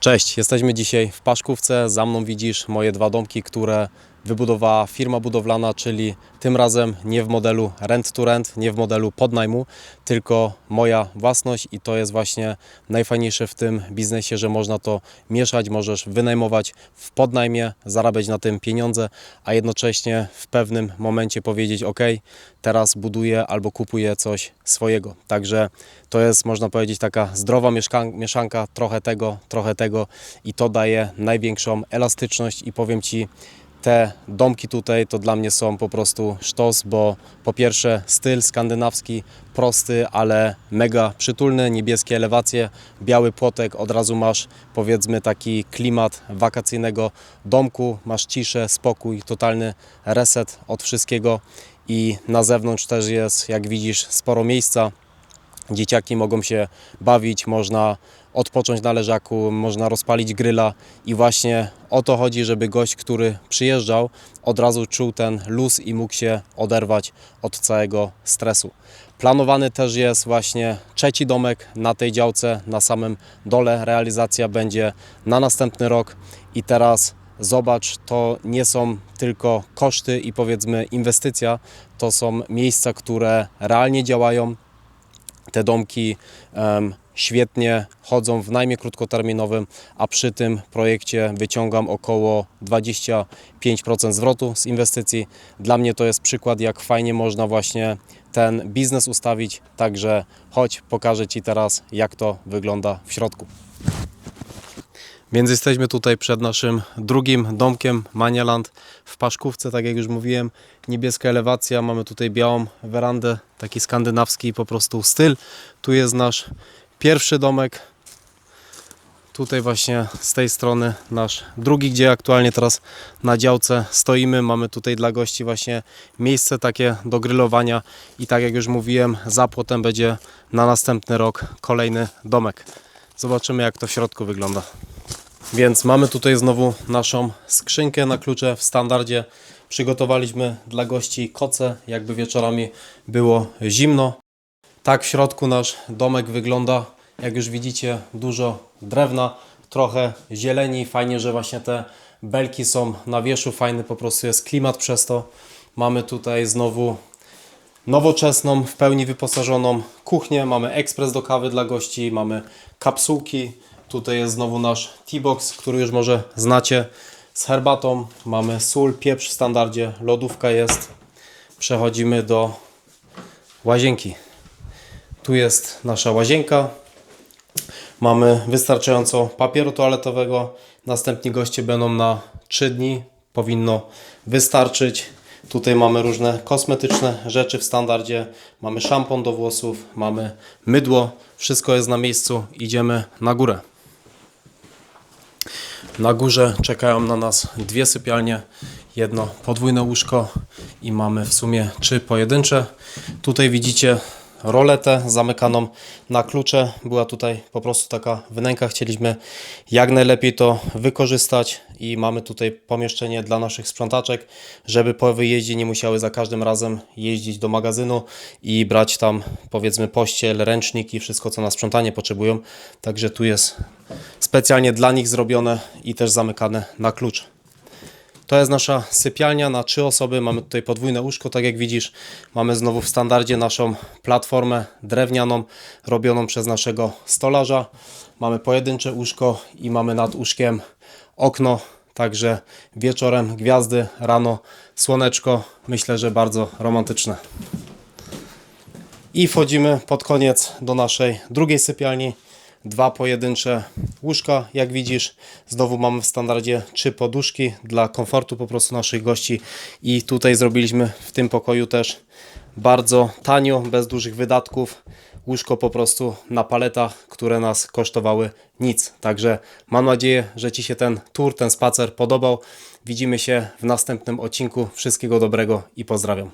Cześć, jesteśmy dzisiaj w Paszkówce. Za mną widzisz moje dwa domki, które wybudowała firma budowlana, czyli tym razem nie w modelu rent to rent, nie w modelu podnajmu, tylko moja własność i to jest właśnie najfajniejsze w tym biznesie, że można to mieszać, możesz wynajmować w podnajmie, zarabiać na tym pieniądze, a jednocześnie w pewnym momencie powiedzieć ok, teraz buduję albo kupuję coś swojego. Także to jest można powiedzieć taka zdrowa mieszanka, trochę tego, trochę tego i to daje największą elastyczność i powiem Ci, te domki tutaj to dla mnie są po prostu sztos, bo po pierwsze styl skandynawski, prosty, ale mega przytulny, niebieskie elewacje, biały płotek, od razu masz powiedzmy taki klimat wakacyjnego domku, masz ciszę, spokój, totalny reset od wszystkiego i na zewnątrz też jest, jak widzisz, sporo miejsca, Dzieciaki mogą się bawić, można odpocząć na leżaku, można rozpalić gryla i właśnie o to chodzi, żeby gość, który przyjeżdżał, od razu czuł ten luz i mógł się oderwać od całego stresu. Planowany też jest właśnie trzeci domek na tej działce, na samym dole. Realizacja będzie na następny rok i teraz zobacz, to nie są tylko koszty i powiedzmy inwestycja, to są miejsca, które realnie działają, te domki świetnie chodzą w najmie krótkoterminowym, a przy tym projekcie wyciągam około 25% zwrotu z inwestycji. Dla mnie to jest przykład, jak fajnie można właśnie ten biznes ustawić. Także chodź, pokażę Ci teraz, jak to wygląda w środku. Więc jesteśmy tutaj przed naszym drugim domkiem Manialand w Paszkówce, tak jak już mówiłem, niebieska elewacja, mamy tutaj białą werandę, taki skandynawski po prostu styl. Tu jest nasz pierwszy domek, tutaj właśnie z tej strony nasz drugi, gdzie aktualnie teraz na działce stoimy. Mamy tutaj dla gości właśnie miejsce takie do grillowania i tak jak już mówiłem, za płotem będzie na następny rok kolejny domek. Zobaczymy jak to w środku wygląda. Więc mamy tutaj znowu naszą skrzynkę na klucze w standardzie. Przygotowaliśmy dla gości koce, jakby wieczorami było zimno. Tak w środku nasz domek wygląda. Jak już widzicie, dużo drewna, trochę zieleni. Fajnie, że właśnie te belki są na wierzchu. Fajny po prostu jest klimat przez to. Mamy tutaj znowu nowoczesną, w pełni wyposażoną kuchnię. Mamy ekspres do kawy dla gości, mamy kapsułki. Tutaj jest znowu nasz T-box, który już może znacie z herbatą. Mamy sól, pieprz w standardzie, lodówka jest. Przechodzimy do łazienki. Tu jest nasza łazienka. Mamy wystarczająco papieru toaletowego. Następni goście będą na 3 dni. Powinno wystarczyć. Tutaj mamy różne kosmetyczne rzeczy w standardzie. Mamy szampon do włosów, mamy mydło. Wszystko jest na miejscu. Idziemy na górę. Na górze czekają na nas dwie sypialnie, jedno podwójne łóżko i mamy w sumie trzy pojedyncze. Tutaj widzicie roletę zamykaną na klucze. Była tutaj po prostu taka wnęka. Chcieliśmy jak najlepiej to wykorzystać i mamy tutaj pomieszczenie dla naszych sprzątaczek, żeby po wyjeździe nie musiały za każdym razem jeździć do magazynu i brać tam powiedzmy pościel, ręcznik i wszystko co na sprzątanie potrzebują. Także tu jest specjalnie dla nich zrobione i też zamykane na klucz. To jest nasza sypialnia na trzy osoby. Mamy tutaj podwójne łóżko, tak jak widzisz. Mamy znowu w standardzie naszą platformę drewnianą, robioną przez naszego stolarza. Mamy pojedyncze łóżko i mamy nad łóżkiem okno. Także wieczorem gwiazdy, rano słoneczko. Myślę, że bardzo romantyczne. I wchodzimy pod koniec do naszej drugiej sypialni. Dwa pojedyncze łóżka, jak widzisz. Znowu mamy w standardzie trzy poduszki dla komfortu po prostu naszych gości. I tutaj zrobiliśmy w tym pokoju też bardzo tanio, bez dużych wydatków. Łóżko po prostu na paletach, które nas kosztowały nic. Także mam nadzieję, że Ci się ten tour, ten spacer podobał. Widzimy się w następnym odcinku. Wszystkiego dobrego i pozdrawiam.